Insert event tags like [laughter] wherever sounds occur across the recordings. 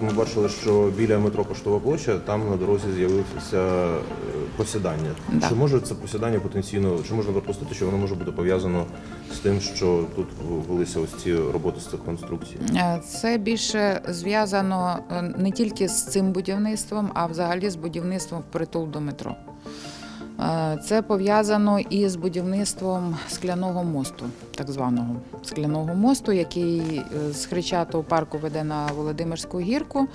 ми бачили, що біля метро Поштова площа там на дорозі з'явилося е, посідання. Да. Чи може це посідання потенційно, чи можна припустити, що воно може бути пов'язано з тим, що тут велися ось ці роботи з цих конструкцій? Е, Це більше зв'язано е, не тільки з цим будівництвом, а взагалі з будівництвом впритул до метро. Е, Це пов'язано і з будівництвом скляного мосту, так званого скляного мосту, який е, з Хрещатого парку веде на Володимирську гірку.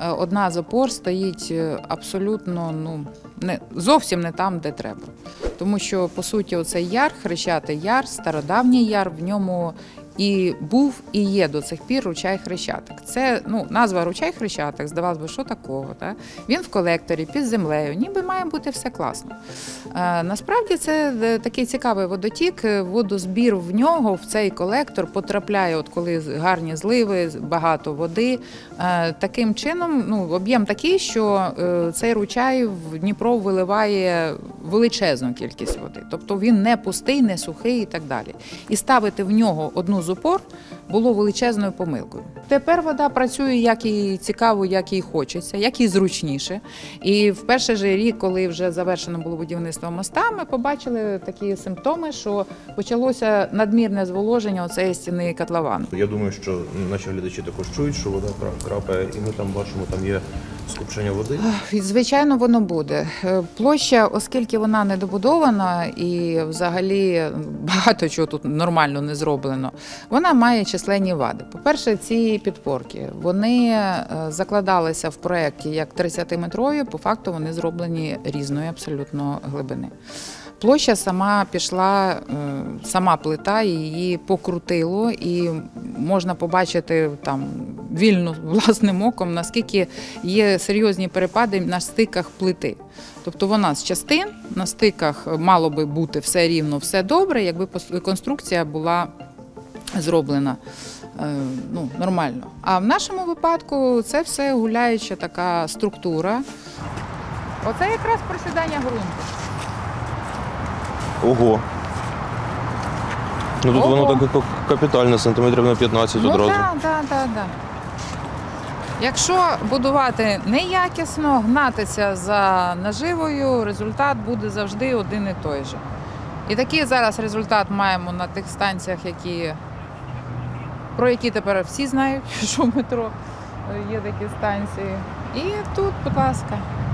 Е, Одна з опор стоїть абсолютно ну, не, зовсім не там, де треба. Тому що, по суті, оцей яр, Хрещатий яр, стародавній яр, в ньому і був, і є до цих пір ручай Хрещатик. Це ну, назва ручай Хрещатик, здавалось би, що такого? Та? Він в колекторі під землею, ніби має бути все класно. Е, насправді це е, такий цікавий водотік. е, Водозбір в нього, в цей колектор, потрапляє, от коли гарні зливи, багато води. Таким чином, ну, об'єм такий, що цей ручай в Дніпро виливає величезну кількість води. Тобто він не пустий, не сухий і так далі. І ставити в нього одну з опор було величезною помилкою. Тепер вода працює як їй цікаво, як їй хочеться, як їй зручніше. І в перший же рік, коли вже завершено було будівництво моста, ми побачили такі симптоми, що почалося надмірне зволоження оцеї стіни котловану. Я думаю, що наші глядачі також чують, що вода кра- крапає, і ми там бачимо, там є скупчення води. І, Звичайно, воно буде. Е, Площа, оскільки вона недобудована і взагалі багато чого тут нормально не зроблено, вона має численні вади. По-перше, ці підпорки вони е, закладалися в проєкті як 30-метрові, по факту вони зроблені різної абсолютно глибини. Площа сама пішла, е, сама плита її покрутило, і можна побачити там вільно власним оком, наскільки є серйозні перепади на стиках плити. Тобто вона з частин на стиках мало би бути все рівно, все добре, якби конструкція була зроблена е, ну, нормально. А в нашому випадку це все гуляюча така структура. Оце якраз просідання ґрунту. Ого. Ну тут Ого. воно так капітально, сантиметрів на 15 Ну одразу. так, так, так, так. Якщо будувати неякісно, гнатися за наживою, результат буде завжди один і той же. І такий зараз результат маємо на тих станціях, які, про які тепер всі знають, [laughs] що в метро е, є такі станції. І тут, будь ласка.